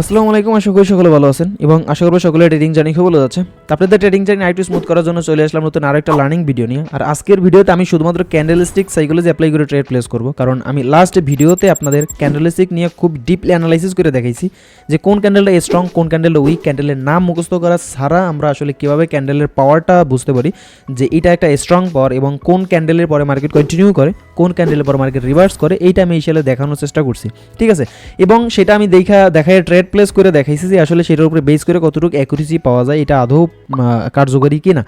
আসসালামু আলাইকুম, আশা করি সকলে ভালো আছেন এবং আশা করব সকলে ট্রেডিং জার্নি খুব ভালো যাচ্ছে। আপনাদের ট্রেডিং জার্নি আইটু স্মুথ করার জন্য চলে আসলাম নতুন আরেকটা লার্নিং ভিডিও নিয়ে। আর আজকের ভিডিওতে আমি শুধুমাত্র ক্যান্ডেলস্টিক সাইকোলজি অ্যাপ্লাই করে ট্রেড প্লেস করব। কারণ আমি লাস্ট ভিডিওতে আপনাদের ক্যান্ডেলস্টিক নিয়ে খুব ডিপলি অ্যানালাইসিস করে দেখাইছি যে কোন ক্যান্ডেলটা স্ট্রং কোন ক্যান্ডেলটা উইক ক্যান্ডেলের নাম মুখস্থ করা ছাড়া আমরা আসলে কীভাবে ক্যান্ডেলের পাওয়ারটা বুঝতে পারি যে এটা একটা স্ট্রং পাওয়ার এবং কোন ক্যান্ডেলের পরে মার্কেট কন্টিনিউ করে। কোন ক্যান্ডেলের পর মার্কেট রিভার্স করে, এইটা আমি হিসেবে দেখানোর চেষ্টা করছি, ঠিক আছে? এবং সেটা আমি দেখা, দেখায় ট্রেড প্লেস করে দেখাইছি যে আসলে সেটার উপরে বেস করে কতটুকু অ্যাকুরেসি পাওয়া যায়, এটা আদৌ কার্যকরী কিনা।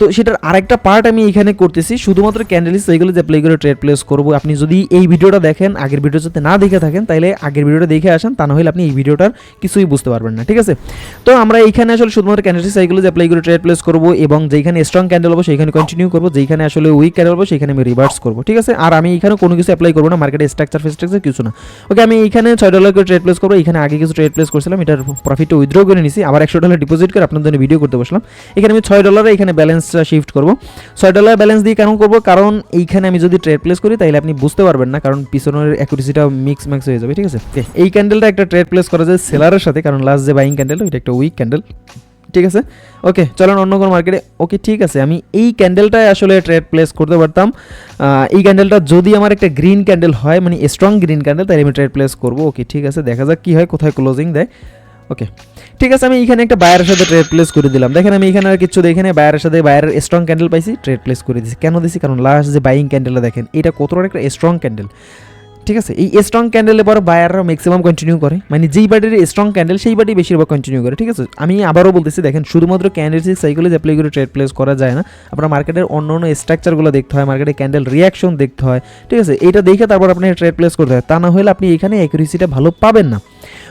তো সেটার আরেকটা পার্ট আমি এখানে করতেছি, শুধুমাত্র ক্যান্ডেলিস এইগুলো যে করে ট্রেড প্লেস করব, আপনি যদি এই ভিডিওটা দেখেন, আগের ভিডিও যদি না দেখে থাকেন, তাহলে আগের ভিডিওটা দেখে আসেন, তা না হলে আপনি এই ভিডিওটার কিছুই বুঝতে পারবেন না, ঠিক আছে? তো আমরা এইখানে আসলে শুধুমাত্র ক্যান্ডেলিস এইগুলো যে প্লে করে ট্রেড প্লেস করব এবং যেখানে স্ট্রং ক্যান্ডেল হব, সেইখানে কন্টিনিউ করব, যেখানে আসলে উইক ক্যান্ডেল হব, সেখানে আমি রিভার্স করব, ঠিক আছে? আর আমি এখানে কোনো কিছু অ্যাপ্লাই করব না মার্কেটে স্ট্রাকচার ফেস্ট্রাকচার কিছু না। ওকে আমি এখানে ছয় ডলার করে ট্রেড প্লেস করব, এখানে আগে কিছু ট্রেড প্লেস করছিলাম, এটার প্রফিটটা উইথড্র করে নিছি, আবার একশো ডলার ডিপোজিট করে আপনার জন্য ভিডিও করতে বসলাম। এখানে আমি ছয় ডলারে এখানে ব্যালেন্সটা শিফট করব। ছয় ডলার ব্যালেন্স দিয়ে কেন করব? কারণ এইখানে আমি যদি ট্রেড প্লেস করি তাহলে আপনি বুঝতে পারবেন না কারণ পিছনের অ্যাকুরেসিটা মিক্স ম্যাক্স হয়ে যাবে ঠিক আছে? এই ক্যান্ডেলটা একটা ট্রেড প্লেস করা যায় সেলারের সাথে কারণ লাস্ট যে বাইং ক্যান্ডেল এটা একটা উইক ক্যান্ডেল ঠিক আছে? ওকে চলেন অন্য কোনো মার্কেটে ওকে ঠিক আছে আমি এই ক্যান্ডেলটায় আসলে ট্রেড প্লেস করতে পারতাম। এই ক্যান্ডেলটা যদি আমার একটা গ্রিন ক্যান্ডেল হয় মানে স্ট্রং গ্রিন ক্যান্ডেল তাহলে আমি ট্রেড প্লেস করব। ওকে ঠিক আছে দেখা যাক কী হয় কোথায় ক্লোজিং দেয়। ওকে ঠিক আছে, আমি এখানে একটা বায়ারের সাথে ট্রেড প্লেস করে দিলাম। দেখেন, আমি এখানে আর কিছু দেখে বায়ারের সাথে বায়ারের স্ট্রং ক্যান্ডেল পাইছি ট্রেড প্লেস করে দিছি। কেন দিছি? কারণ লাস্ট যে বাইং ক্যান্ডেলটা দেখেন, এটা কতটা একটা স্ট্রং ক্যান্ডেল ঠিক আছে, এই স্ট্রং ক্যান্ডেলের পর বায়াররা ম্যাক্সিমাম কন্টিনিউ করে। মানে যেই বাটির স্ট্রং ক্যান্ডেল সেই বাটি বেশিরভাগ কন্টিনিউ করে। ঠিক আছে, আমি আবারও বলতেছি, দেখেন, শুধুমাত্র ক্যান্ডেলসিক সাইকেলে অ্যাপ্লাই করে ট্রেড প্লেস করা যায় না। আপনার মার্কেটের অন্য অন্য স্ট্রাকচারগুলো দেখতে হয় মার্কেটে ক্যান্ডেল রিয়াকশন দেখতে হয়। ঠিক আছে এটা দেখে তারপর আপনি ট্রেড প্লেস করতে হয়। তা না হলে আপনি এখানে অ্যাকুরেসিটা ভালো পাবেন না।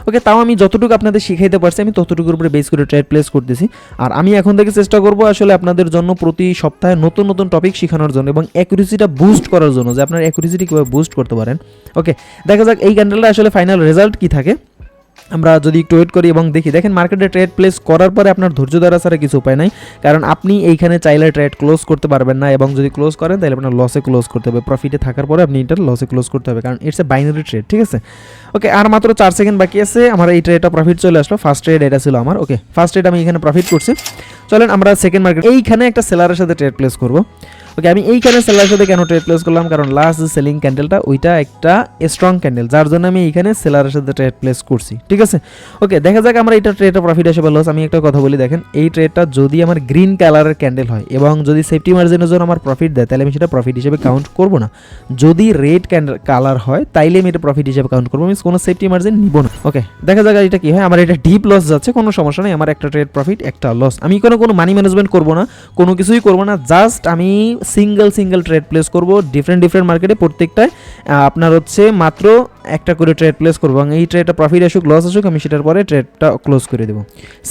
ওকে, তাও আমি যতটুকু আপনাদের শিখাইতে পারছি, আমি ততটুকুর উপরে বেস করে ট্রেড প্লেস করতেছি। আর আমি এখন থেকে চেষ্টা করব আসলে আপনাদের জন্য প্রতি সপ্তাহে নতুন নতুন টপিক শেখানোর জন্য এবং অ্যাকুরেসিটা বুস্ট করার জন্য, যে আপনার অ্যাকুরেসিটি কীভাবে বুস্ট করতে পারেন। ওকে দেখা যাক এই ক্যান্ডেলটা আসলে ফাইনাল রেজাল্ট কী থাকে। আমরা যদি একটু ওয়েট করি এবং দেখি, দেখেন মার্কেটে ট্রেড প্লেস করার পরে আপনার ধৈর্য ধরা ছাড়া কিছু উপায় নাই। কারণ আপনি এইখানে চাইলে ট্রেড ক্লোজ করতে পারবেন না এবং যদি ক্লোজ করেন, তাহলে আপনার লসে ক্লোজ করতে হবে। প্রফিটে থাকার পরে আপনি এটা লসে ক্লোজ করতে হবে। কারণ ইটস এ বাইনারি ট্রেড ঠিক আছে? ওকে আর মাত্র চার সেকেন্ড বাকি আছে। আমার এই ট্রেডটা প্রফিট চলে আসলো। ফার্স্ট ট্রেড এটা ছিল আমার। ওকে ফার্স্ট ট্রেড আমি এখানে প্রফিট করছি। চলেন আমরা সেকেন্ড মার্কেট এইখানে একটা সেলারের সাথে ট্রেড প্লেস করব। ওকে আমি এইখানে সেলারের সাথে কেন ট্রেড প্লেস করলাম? কারণ লাস্ট সেলিং ক্যান্ডেলটা ওইটা একটা স্ট্রং ক্যান্ডেল যার জন্য আমি এইখানে সেলারের সাথে ট্রেড প্লেস করছি, ঠিক আছে? ওকে দেখা যাক আমরা এটা ট্রেডটা প্রফিট হিসেবে লস আমি একটা কথা বলি, দেখেন, এই ট্রেডটা যদি আমার গ্রিন কালারের ক্যান্ডেল হয় এবং যদি সেফটি মার্জিনের জন্য আমার প্রফিট দেয়, তাহলে আমি সেটা প্রফিট হিসেবে কাউন্ট করব না। যদি রেড ক্যান্ডেল কালার হয়, তাইলে আমি এটা প্রফিট হিসেবে কাউন্ট করব আমি কোনো সেফটি মার্জিন নিব না। ওকে দেখা যাক এটা কি হয়, আমার এটা ডিপ লস যাচ্ছে, কোনো সমস্যা নেই, আমার একটা ট্রেড প্রফিট একটা লস আমি কোনো কোনো মানি ম্যানেজমেন্ট করব না, কোনো কিছুই করব না জাস্ট আমি সিঙ্গেল সিঙ্গেল ট্রেড প্লেস করব ডিফারেন্ট ডিফারেন্ট মার্কেটে প্রত্যেকটায় আপনার হচ্ছে মাত্র একটা করে ট্রেড প্লেস করব এবং এই ট্রেডটা প্রফিট আসুক লস আসুক, আমি সেটার পরে ট্রেডটা ক্লোজ করে দেবো।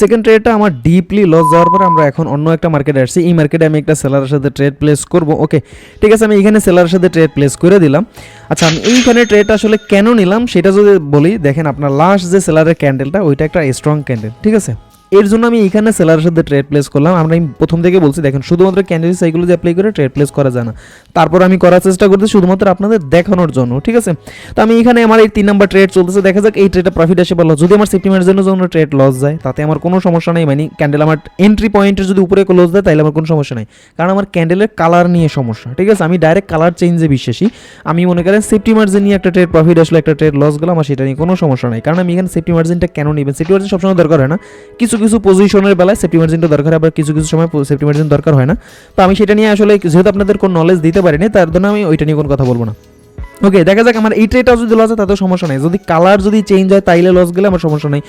সেকেন্ড ট্রেডটা আমার ডিপলি লস যাওয়ার পরে আমরা এখন অন্য একটা মার্কেটে আসছি, এই মার্কেটে আমি একটা সেলারের সাথে ট্রেড প্লেস করব ওকে ঠিক আছে, আমি এখানে সেলারের সাথে ট্রেড প্লেস করে দিলাম। আচ্ছা আমি এইখানে ট্রেড আসলে কেন নিলাম, সেটা যদি বলি, দেখেন আপনার লাস্ট যে সেলারের ক্যান্ডেলটা ওইটা একটা স্ট্রং ক্যান্ডেল ঠিক আছে? এর জন্য আমি এখানে সেলারের সাথে ট্রেড প্লেস করলাম। আমরা আমি প্রথম থেকে বলছি, দেখেন, শুধুমাত্র ক্যান্ডেল সাইকেল যে অ্যাপ্লাই করে ট্রেড প্লেস করা যায় না। তারপর আমি করার চেষ্টা করতে শুধুমাত্র আপনাদের দেখানোর জন্য, ঠিক আছে? তো আমি এখানে আমার এই তিন নাম্বার ট্রেড চলতেছে। দেখা যাক এই ট্রেডটা প্রফিট আসে বা যদি আমার সেফটি মার্জিনের জন্য ট্রেড লস যায়, তাতে আমার কোনো সমস্যা নেই। মানে ক্যান্ডেল আমার এন্ট্রি পয়েন্টের যদি উপরে লস দেয় তাহলে আমার কোনো সমস্যা নেই। কারণ আমার ক্যান্ডেলের কালার নিয়ে সমস্যা, ঠিক আছে? আমি ডাইরেক্ট কালার চেঞ্জে বিশ্বাসী। আমি মনে করেন সেফটি মার্জিন নিয়ে একটা ট্রেড প্রফিট আসলে, একটা ট্রেড লস গেলাম আমার সেটা নিয়ে কোনো সমস্যা নেই। কারণ আমি এখানে সেফটি মার্জিনটা কেন নেবেন? সেফটি মার্জিন সবসময় দরকার হয় না। কিছু কিছু পজিশনের বেলায় সেফটি মার্জিনটা দরকার আবার কিছু কিছু সময় সেফটি মার্জিন দরকার হয় না। তো আমি সেটা নিয়ে আসলে, যেহেতু আপনাদের কোনো নলেজ দিতে পারিনি, তার জন্য আমি ওইটা নিয়ে কোনো কথা বলব না। ওকে দেখা যাক আমার এই ট্রেডটা যদি লস হয়, তাতেও সমস্যা নেই। যদি কালার যদি চেঞ্জ হয়, তাইলে লস গেলে আমার সমস্যা নেই।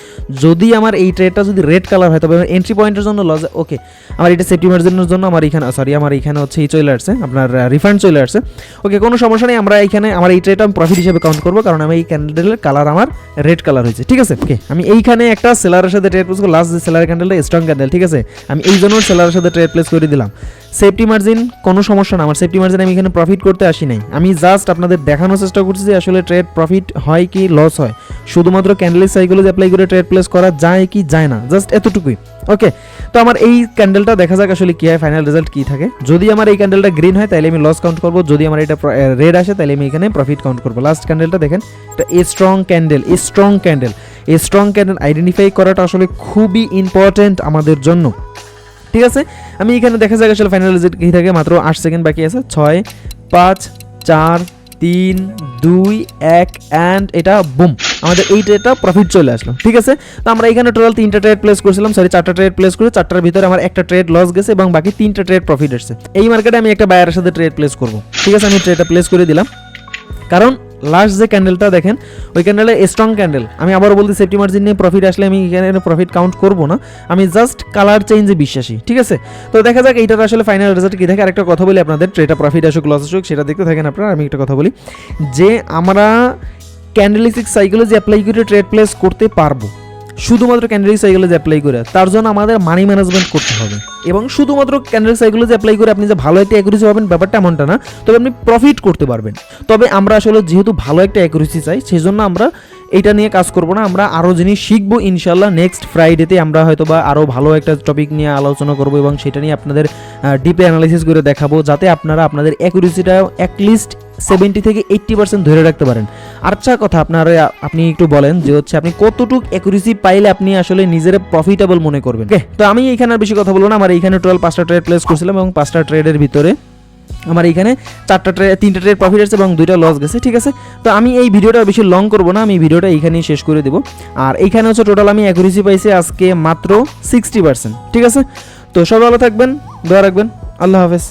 যদি আমার এই ট্রেডটা যদি রেড কালার হয়, তবে এন্ট্রি পয়েন্টের জন্য লস ওকে আমার এটা সেফটি মার্জিনের জন্য আমার এখানে সরি আমার এখানে হচ্ছে এই চলে আসছে, আপনার রিফান্ড চলে আসছে। ওকে কোনো সমস্যা নেই, আমরা এখানে, আমার এই ট্রেডটা আমি প্রফিট হিসেবে কাউন্ট করব, কারণ আমি এই ক্যান্ডেলের কালার আমার রেড কালার হয়েছে, ঠিক আছে? ওকে আমি এইখানে একটা সেলারের সাথে ট্রেড প্লেস লাস্ট যে সেলার ক্যান্ডেলটা স্ট্রং ক্যান্ডেল ঠিক আছে? আমি এই জন্য সেলারের সাথে ট্রেড প্লেস করে দিলাম। সেফটি মার্জিন কোনো সমস্যা না, আমার সেফটি মার্জিন আমি এখানে প্রফিট করতে আসি নাই। আমি জাস্ট আপনাদের দেখানোর চেষ্টা করছি যে আসলে ট্রেড প্রফিট হয় কি লস হয়। শুধুমাত্র ক্যান্ডেলের সাইকোলজি অ্যাপ্লাই করে ট্রেড প্লেস করা যায় কি যায় না জাস্ট এতটুকুই। ওকে তো আমার এই ক্যান্ডেলটা দেখা যাক আসলে কি হয় ফাইনাল রেজাল্ট কি থাকে। যদি আমার এই ক্যান্ডেলটা গ্রিন হয় তাহলে আমি লস কাউন্ট করব। যদি আমার এটা রেড আসে তাহলে আমি এখানে প্রফিট কাউন্ট করব। লাস্ট ক্যান্ডেলটা দেখেন এটা এ স্ট্রং ক্যান্ডেল এ স্ট্রং ক্যান্ডেল এই স্ট্রং ক্যান্ডেল আইডেন্টিফাই করাটা আসলে খুবই ইম্পর্ট্যান্ট আমাদের জন্য। ঠিক আছে? আমি এখানে দেখা যাক আসলে ফাইনাল রেজাল্ট কী থাকে। মাত্র আট সেকেন্ড বাকি আছে। ছয়, পাঁচ, চার তিন, দুই, এক অ্যান্ড এটা বুম আমাদের এই ট্রেডটা প্রফিট চলে আসলো, ঠিক আছে? তো আমরা এখানে টোটাল তিনটা ট্রেড প্লেস করেছিলাম সরি চারটা ট্রেড প্লেস করে চারটার ভিতরে আমার একটা ট্রেড লস গেছে এবং বাকি তিনটা ট্রেড প্রফিট এসেছে। এই মার্কেটে আমি একটা বায়ারের সাথে ট্রেড প্লেস করব, ঠিক আছে? আমি ট্রেডটা প্লেস করে দিলাম। কারণ লাস্ট যে ক্যান্ডেলটা দেখেন, ওই ক্যান্ডেলে স্ট্রং ক্যান্ডেল আমি আবারও বলতে সেফটি মার্জিন নিয়ে প্রফিট আসলে আমি এখানে প্রফিট কাউন্ট করব না। আমি জাস্ট কালার চেঞ্জে বিশ্বাসী, ঠিক আছে? তো দেখা যাক, এইটার আসলে ফাইনাল রেজাল্ট কি থাকে আরেকটা কথা বলি আপনাদের ট্রেটা প্রফিট আসুক লস আসুক, সেটা দেখতে থাকেন আপনারা। আমি একটা কথা বলি, যে আমরা ক্যান্ডেলিস্টিক সাইকোলজি অ্যাপ্লাই করে ট্রেড প্লেস করতে পারব শুধুমাত্র ক্যান্ডেল সাইকোলজি অ্যাপ্লাই করে, তার জন্য আমাদের মানি ম্যানেজমেন্ট করতে হবে। এবং শুধুমাত্র ক্যান্ডেল সাইকোলজি অ্যাপ্লাই করে, আপনি যে ভালো একটা অ্যাকুরেসি পাবেন, ব্যাপারটা এমনটা না, তবে আপনি প্রফিট করতে পারবেন। তবে আমরা আসলে যেহেতু ভালো একটা অ্যাকুরেসি চাই সেই জন্য আমরা এটা নিয়ে কাজ করব না, আমরা আরও জিনিস শিখব ইনশাল্লাহ নেক্সট ফ্রাইডেতে আমরা হয়তো বা আরও ভালো একটা টপিক নিয়ে আলোচনা করব এবং সেটা নিয়ে আপনাদের ডিপে অ্যানালাইসিস করে দেখাবো, যাতে আপনারা আপনাদের অ্যাকুরেসিটা অ্যাটলিস্ট সেভেন্টি থেকে এইট্টি পার্সেন্ট ধরে রাখতে পারেন। আরেকটা কথা, আপনারা আপনি একটু বলেন যে হচ্ছে আপনি কতটুক অ্যাকুরেসি পাইলে আপনি আসলে নিজের প্রফিটেবল মনে করবেন। তো আমি এখানে আর বেশি কথা বলব না। আমার এইখানে টোটাল পাঁচটা ট্রেড প্লেস করছিলাম এবং পাঁচটা ট্রেডের ভিতরে আমার এইখানে চারটা ট্রে তিনটা ট্রেড প্রফিট আছে এবং দুইটা লস গেছে, ঠিক আছে? তো আমি এই ভিডিওটা বেশি লং করব না। আমি ভিডিওটা এইখানেই শেষ করে দেবো। আর এইখানে হচ্ছে টোটাল আমি অ্যাকুরেসি পাইছি আজকে মাত্র সিক্সটি পার্সেন্ট ঠিক আছে? তো সব ভালো থাকবেন, দোয়া রাখবেন। আল্লাহ হাফেজ।